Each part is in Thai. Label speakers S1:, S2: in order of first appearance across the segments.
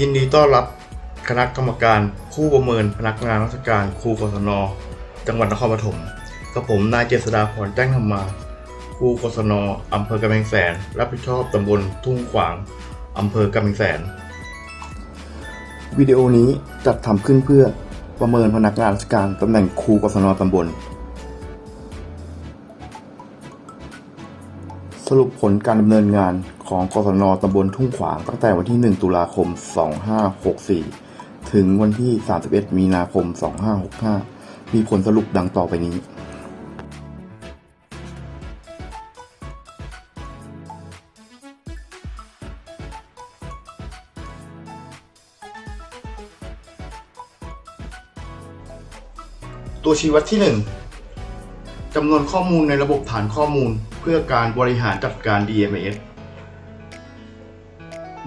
S1: ยินดีต้อนรับคณะกรรมการผู้ประเมินพนักงานราชการครูกศน จังหวัดนครปฐมกับผมนายเจษฎาพรแจ้งธรรมาครูกศนอำเภอกำแพงแสน รับผิดชอบตำบลทุ่งขวางอำเภอกำแพงแสน
S2: วิดีโอนี้จัดทำขึ้นเพื่อประเมินพนักงานราชการตำแหน่งครูกศนตำบล สรุปผลการดำเนินงาน ของกศนตำบลทุ่งขวางตั้งแต่วันที่ 1 ตุลาคม 2564 ถึงวันที่ 31 มีนาคม 2565 มีผลสรุปดังต่อไปนี้
S1: ตัวชี้วัดที่ 1จำนวนข้อมูลในระบบฐานข้อมูลเพื่อการบริหารจัดการ DMS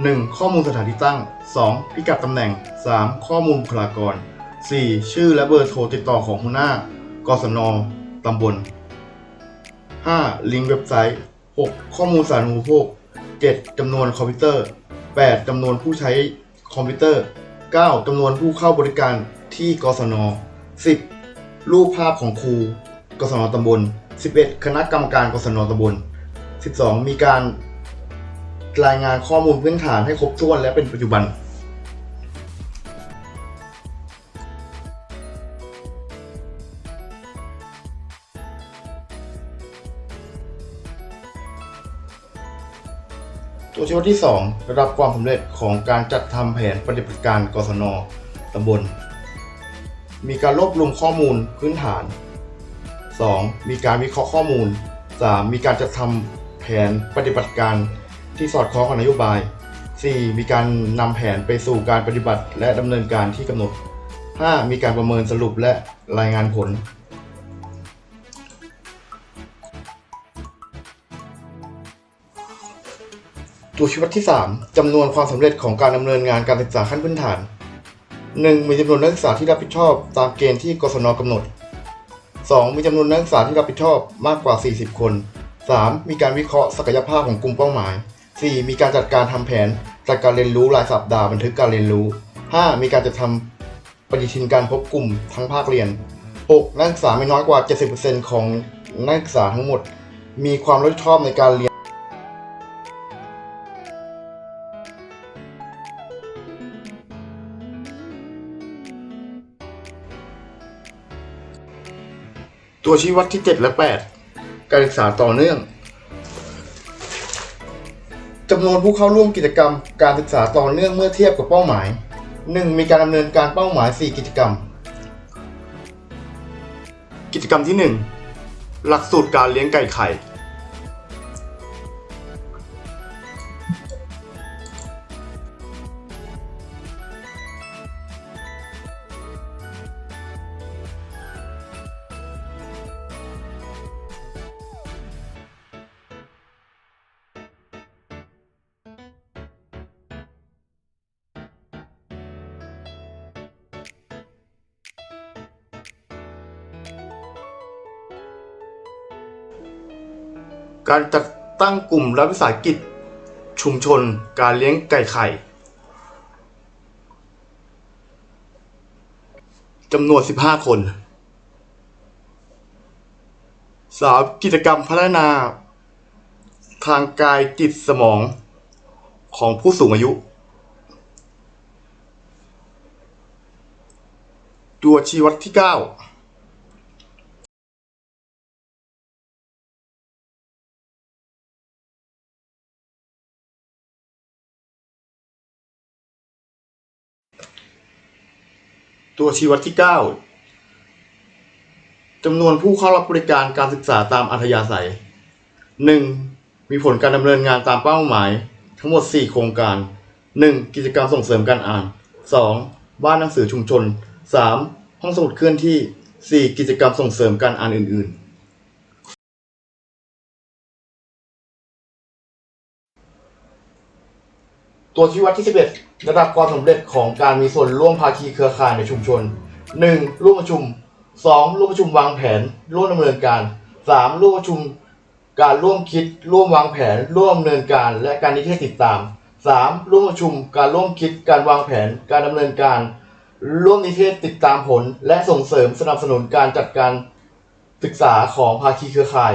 S1: 1. ข้อมูลสถานที่ตั้ง 2. พิกัดตำแหน่ง 3. ข้อมูลบุคลากร 4. ชื่อและเบอร์โทรติดต่อของหัวหน้ากศนตำบล 5. ลิงก์เว็บไซต์ 6. ข้อมูลสาธารณูปโภค 7. จำนวนคอมพิวเตอร์ 8. จำนวนผู้ใช้คอมพิวเตอร์ 9. จำนวนผู้เข้าบริการที่กศน 10. รูปภาพของครู กศนตำบล 11 คณะกรรมการกศนตำบล 12 มีการ รายงานข้อมูลพื้นฐานให้ครบถ้วนและเป็นปัจจุบัน ตัวชี้วัดที่ 2 ระดับความสำเร็จของการจัดทำแผนปฏิบัติการกศนตำบล มีการรวบรวมข้อมูลพื้นฐาน 2. มีการวิเคราะห์ข้อมูล 3. มีการจัดทำแผนปฏิบัติการ ที่สอดคล้องกับนโยบาย 4. มีการนำแผนไปสู่การปฏิบัติและดำเนินการที่กำหนด 5. มีการประเมินสรุปและรายงานผล ตัวชี้วัดที่ 3จำนวนความสำเร็จของการดำเนินงานการศึกษาขั้นพื้นฐาน 1. มีจำนวนนักศึกษาที่รับผิดชอบตามเกณฑ์ที่กศนกำหนด 2. มีจำนวนนักศึกษาที่รับผิดชอบมากกว่า 40 คน 3. มีการวิเคราะห์ศักยภาพของกลุ่มเป้าหมาย 4. มีการจัดการทำแผนจัดการเรียนรู้รายสัปดาห์บันทึกการเรียนรู้ 5. มีการจัดทำปฏิทินการพบกลุ่มทั้งภาคเรียน 6. นักศึกษาไม่น้อยกว่า 70%ของนักศึกษาทั้งหมด มีความรับผิดชอบในการเรียนตัวชี้วัดที่ 7 และ 8 การศึกษาต่อเนื่อง จำนวนผู้เข้าร่วมกิจกรรม การศึกษาต่อเนื่องเมื่อเทียบกับเป้าหมาย 1. มีการดำเนินการเป้าหมาย 4 กิจกรรม กิจกรรมที่ 1 หลักสูตรการเลี้ยงไก่ไข่ การจัดตั้งกลุ่มรัฐวิสาหกิจ ชุมชนการเลี้ยงไก่ไข่จำนวน 15 คนสาวกิจกรรมพัฒนา ทางกายจิตสมองของผู้สูงอายุ ตัวชีวัดที่ 9 ตัวชี้วัดที่ 9จำนวนผู้เข้ารับบริการการศึกษาตามอัธยาศัย 1. มีผลการดำเนินงานตามเป้าหมาย ทั้งหมด 4 โครงการ 1. กิจกรรมส่งเสริมการอ่าน 2. บ้านหนังสือชุมชน 3. ห้องสมุดเคลื่อนที่ 4. กิจกรรมส่งเสริมการอ่านอื่น ๆ ตัวชี้วัดที่ 11 ระดับความสำเร็จของการมีส่วนร่วมภาคีเครือข่ายในชุมชน 1. ร่วมประชุม 2. ร่วมประชุมวางแผน ร่วมดำเนินการ 3. ร่วมประชุมการร่วมคิด ร่วมวางแผน ร่วมดำเนินการ และการนิเทศติดตาม 3. ร่วมประชุมการร่วมคิด การวางแผน การดำเนินการ ร่วมนิเทศติดตามผล และส่งเสริมสนับสนุนการจัดการศึกษาของภาคีเครือข่าย